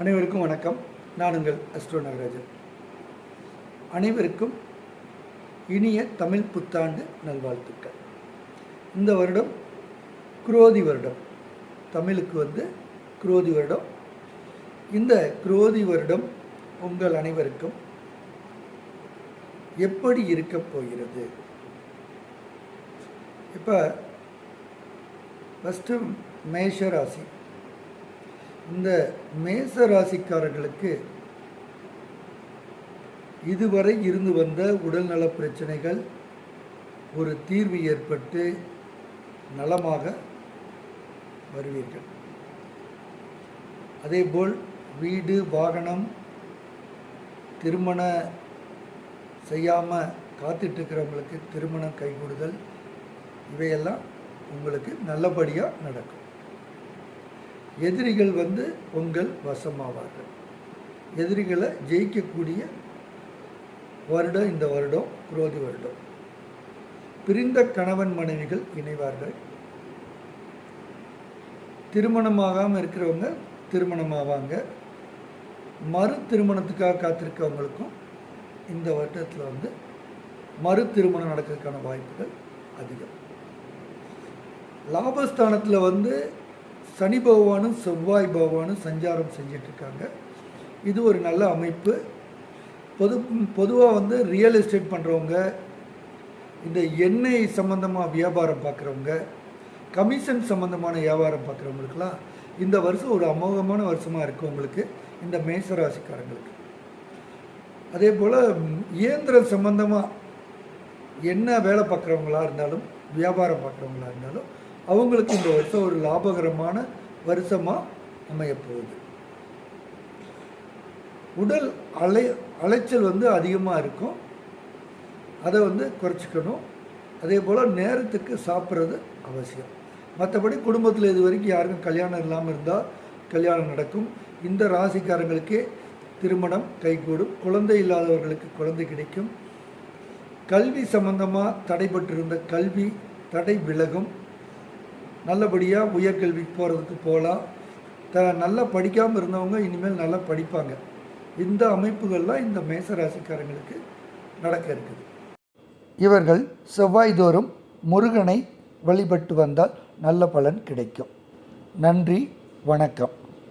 அனைவருக்கும் வணக்கம். நான் உங்கள் அஸ்ட்ரோ நாகராஜன் அனைவருக்கும் இனிய தமிழ் புத்தாண்டு நல்வாழ்த்துக்கள். இந்த வருடம் குரோதி வருடம். தமிழுக்கு வந்து குரோதி வருடம். இந்த குரோதி வருடம் உங்கள் அனைவருக்கும் எப்படி இருக்கப் போகிறது? இப்போ ஃபஸ்ட்டு மேஷ ராசி. இந்த மேச ராசிக்காரர்களுக்கு இதுவரை இருந்து வந்த உடல்நல பிரச்சனைகள் ஒரு தீர்வு ஏற்பட்டு நலமாக வருவீர்கள். அதேபோல் வீடு வாகனம் திருமண செய்யாமல் காத்துட்ருக்கிறவங்களுக்கு திருமணம் கைகூடுதல் இவையெல்லாம் உங்களுக்கு நல்லபடியாக நடக்கும். எதிரிகள் வந்து உங்கள் வசமாவார்கள். எதிரிகளை ஜெயிக்கக்கூடிய வருடம் இந்த வருடம் குரோதி வருடம். பிரிந்த கணவன் மனைவிகள் இணைவார்கள். திருமணமாகாமல் இருக்கிறவங்க திருமணமாவாங்க. மறு திருமணத்துக்காக காத்திருக்கவங்களுக்கும் இந்த வருடத்தில் வந்து மறு திருமணம் நடக்கிறதுக்கான வாய்ப்புகள் அதிகம். லாபஸ்தானத்தில் வந்து சனி பகவானும் செவ்வாய் பகவானும் சஞ்சாரம் செஞ்சிட்ருக்காங்க. இது ஒரு நல்ல அமைப்பு. பொது பொதுவாக வந்து ரியல் எஸ்டேட் பண்ணுறவங்க இந்த எண்ணெய் சம்மந்தமாக வியாபாரம் பார்க்குறவங்க கமிஷன் சம்மந்தமான வியாபாரம் பார்க்குறவங்களுக்கெல்லாம் இந்த வருஷம் ஒரு அமோகமான வருஷமாக இருக்குது உங்களுக்கு இந்த மேசராசிக்காரங்களுக்கு அதே போல் இயந்திரம் சம்மந்தமாக என்ன வேலை பார்க்குறவங்களா இருந்தாலும் வியாபாரம் பார்க்குறவங்களா இருந்தாலும் அவங்களுக்கு இந்த வருஷம் ஒரு லாபகரமான வருஷமாக அமையப்போகுது. உடல் அலை அலைச்சல் வந்து அதிகமாக இருக்கும். அதை வந்து குறைச்சிக்கணும். அதே போல் நேரத்துக்கு சாப்பிட்றது அவசியம். மற்றபடி குடும்பத்தில் இது வரைக்கும் யாருக்கும் கல்யாணம் இல்லாமல் இருந்தால் கல்யாணம் நடக்கும். இந்த ராசிக்காரங்களுக்கே திருமணம் கைகூடும். குழந்தை இல்லாதவர்களுக்கு குழந்தை கிடைக்கும். கல்வி சம்பந்தமாக தடைபட்டிருந்த கல்வி தடை விலகும். நல்லபடியாக உயர்கல்விக்கு போகிறதுக்கு போகலாம் த நல்லா படிக்காமல் இருந்தவங்க இனிமேல் நல்லா படிப்பாங்க. இந்த அமைப்புகள்லாம் இந்த மேசராசிக்காரங்களுக்கு நடக்க இருக்குது. இவர்கள் செவ்வாய்தோறும் முருகனை வழிபட்டு வந்தால் நல்ல பலன் கிடைக்கும். நன்றி வணக்கம்.